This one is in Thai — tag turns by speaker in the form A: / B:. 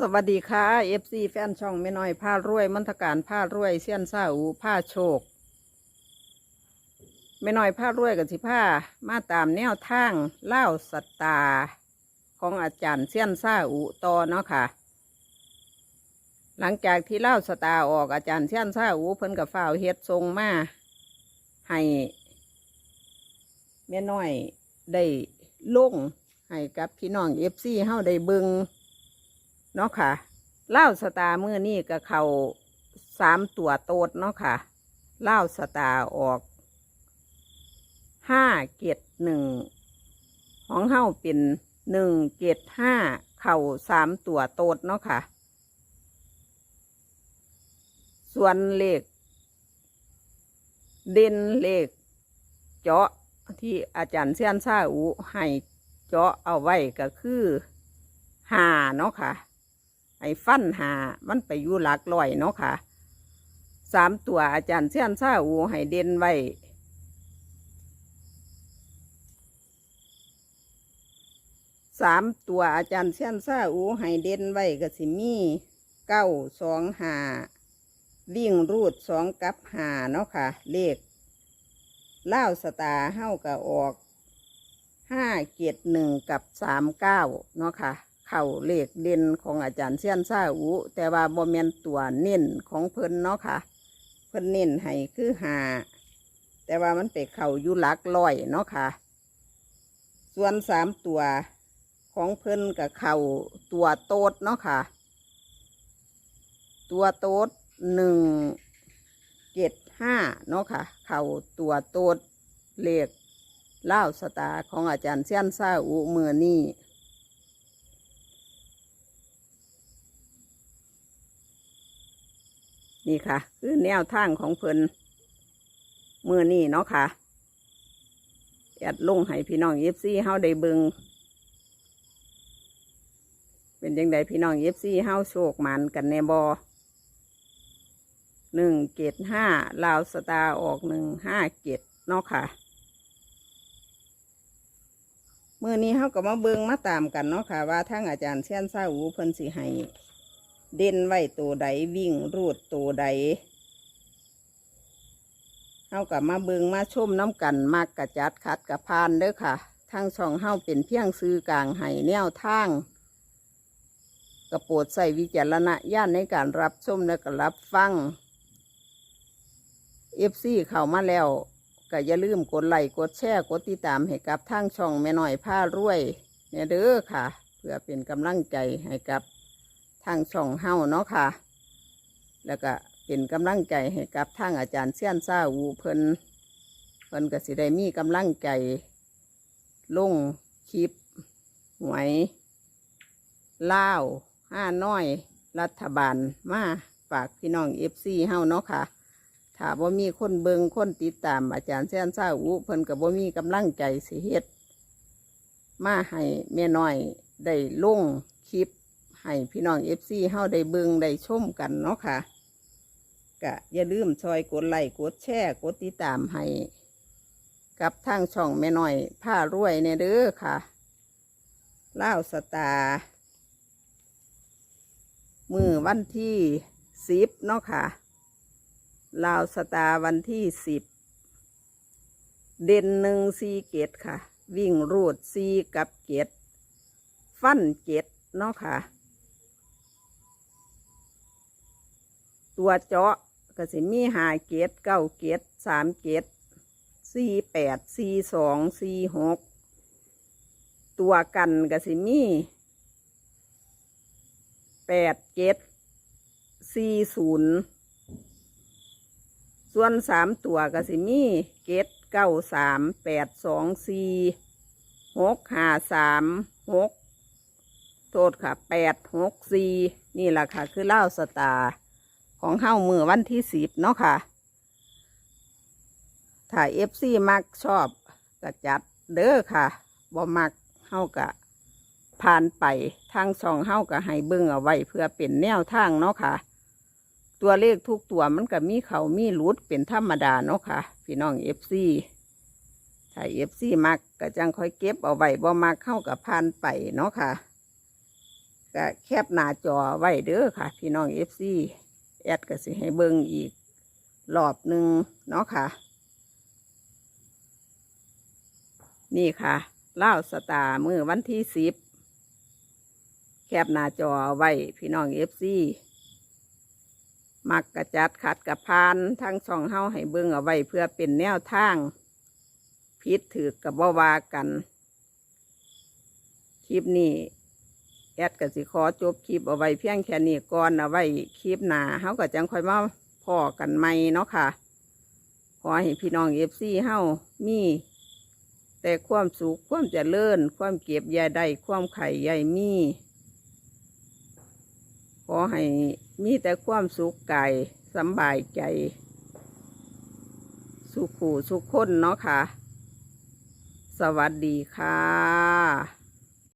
A: สวัสดีค่ะเอฟซีแฟนช่องแม่น้อยผ้ารวยมนตการผ้ารวยเสี้ยนซาอูผ้าโชคแม่น้อยผ้ารวยกับสิผ้ามาตามแนวทางเล่าสตาของอาจารย์เสี้ยนซาอูต่อเนาะค่ะ หลังจากที่เล่าสตาออกอาจารย์เสี้ยนซาอูเพิ่นกับฝ้าวเฮ็ดทรงมาให้แม่น้อยได้ลงให้กับพี่น้องเอฟซีเฮาได้เบิง เนาะค่ะเล่าสตามือนี่กับเขาสามตัวโตดเนาะค่ะเล่าสตาออกห้าเกตหนึ่งของเฮาเป็นหนึ่งเกตห้าเข่าสามตัวโตดเนาะค่ะ ส่วนเลขเด่นเลขเจาะที่อาจารย์เซียนซาอูให้เจาะเอาไว้ก็คือหาเนาะค่ะ ไอ้ฟันหามันไปอยู่หลักลอยเนาะค่ะสามตัวอาจารย์เสี้ยนซาอูให้เด่นไว้สามตัวอาจารย์เสี้ยนซาอูให้เด่นไว้ก็สิมีเก้าสองหาวิ่งรูดสองกับหาเนาะค่ะ เลขเล่าสตาเฮ้ากับออกห้าเกียรหนึ่งกับสามเก้าเนาะค่ะ เข่าเหลขเด่นของอาจารย์เซียนซาอูแต่ว่าบ่แมนตัวเน้นของเพิ่นเนาะค่ะ เพิ่นเน้นให้คือหาแต่ว่ามันไปเข่ายู่หลักลอยเนาะค่ะ ส่วนสามตัวของเพิ่นกับเข่าตัวโตดเนาะค่ะ ตัวโตดหนึ่งเจ็ดห้าเนาะค่ะ เข่าตัวโตดเหลขเล่าสตาของอาจารย์เซียนซาอูมือนี่ นี่ค่ะ คือแนวทางของเพิ่นมือนี่เนาะค่ะแอดลงให้พี่น้องเอฟซีเฮาได้เบิงเป็นยังไงพี่น้องเอฟซีเฮาโชคหมันกันแนบอหนึ่งเกตห้าลาวสตาออกหนึ่งห้าเกตเนาะค่ะเมื่อนี้เฮาก็มาเบิงมาตามกันเนาะค่ะ ว่าทั้งอาจารย์เชียนซาอูเพิ่นสิให้ เด่นไว้ตัวใดวิ่งรูดตัวใดเฮากับมาเบิงมาชมน้ำกันมากกระจัดคัดกระพานเด้อค่ะทางช่องเฮาเป็นเพียงซื้อกลางให้แนวทางกระโปรดใส่วิจารณญาณในการรับชมและก็รับฟังเอฟซีเข้ามาแล้วก็อย่าลืมกดไลค์กดแชร์กดติดตามให้กับทางช่องแม่หน้อยผ้ารวยเนี่ยเด้อค่ะ เพื่อเป็นกำลังใจให้กับ ทางช่องเฮาเนาะค่ะ แล้วก็เป็นกำลังใจให้กับทางอาจารย์เซียนซ่าวูเพิ่นเพิ่นก็สิได้มีกำลังใจลงคลิปหวยล่าวห้าน้อย รัฐบาลมาฝากพี่น้องเอฟซีเฮาเนาะค่ะถ้าบ่มีคนเบิงคนติดตาม อาจารย์เซียนซ่าวูเพิ่นก็บ่มีกำลังใจสิเฮ็ดมาให้แม่น้อยได้ลงคลิป ให้พี่น้องเอฟซีเฮาได้เบิงได้ชมกันเนาะค่ะก็อย่าลืมซอยกดไลค์กดแชร์กดติดตามให้ กับทางช่องแม่หน้อยผ้ารวยเนี่ยเด้อค่ะล่าสตาร์มือวันที่สิบเนาะค่ะลาวสตาร์วันที่สิบเด่นหนึ่งซีเกตค่ะ วิ่งรูดซีกับเกตฟันเกตเนาะค่ะ ตัวเจาะก็สิมีหาเกตเก้าเกตสามเกตสี่แปดสี่สองสี่หกตัวกันก็สิมีแปดเกตสี่ศูนย์ส่วนสามตัวก็สิมีเกตเก้าสามแปดสองสี่หกห้าสามหกโทษค่ะแปดหกสี่นี่แหละค่ะ คือเล่าสตาร์ ของเฮ้ามือวันที่สิบเนาะค่ะถ้าเอฟซีมักชอบก็จัดเด้อค่ะบ่มักเฮ้ากะผ่านไปทางช่องเฮ้ากะให้เบิ่งเอาไว้เพื่อเป็นแนวทางเนาะค่ะ ตัวเลขทุกตัวมันก็มีเขามีหลุดเป็นธรรมดาเนาะค่ะ พี่น้องเอฟซีถ้าเอฟซีมักก็จังค่อยเก็บเอาไว้บ่มักเข้ากับผ่านไปเนาะค่ะก็แคบหน้าจอไว้เด้อค่ะ พี่น้องเอฟซี แอดก็สิให้เบิ่งอีกรอบหนึ่งเนาะค่ะ นี่ค่ะเล่าสตาร์มือวันที่สิบแคบหน้าจอไว้พี่น้องเอฟซีมักกระจัดขัดกระพานทั้งช่องเฮาให้เบิ่งเอาไว้เพื่อเป็นแนวทางพิษถือกับบ่วากัน คลิปนี้ แอดก็สิขอจบคลิปเอาไว้เพียงแค่นี้ก่อนเอาไว้คลิปหน้าเฮาก็จังค่อยมาพอกันใหม่เนาะค่ะ ขอให้พี่น้องเอฟซีเฮามี แต่ความสุขความเจริญความเก็บยาได้ความไข่ใหญ่มี ขอให้มีแต่ความสุขกายสำบายใจ สุขหูสุขคนเนาะค่ะ สวัสดีค่ะ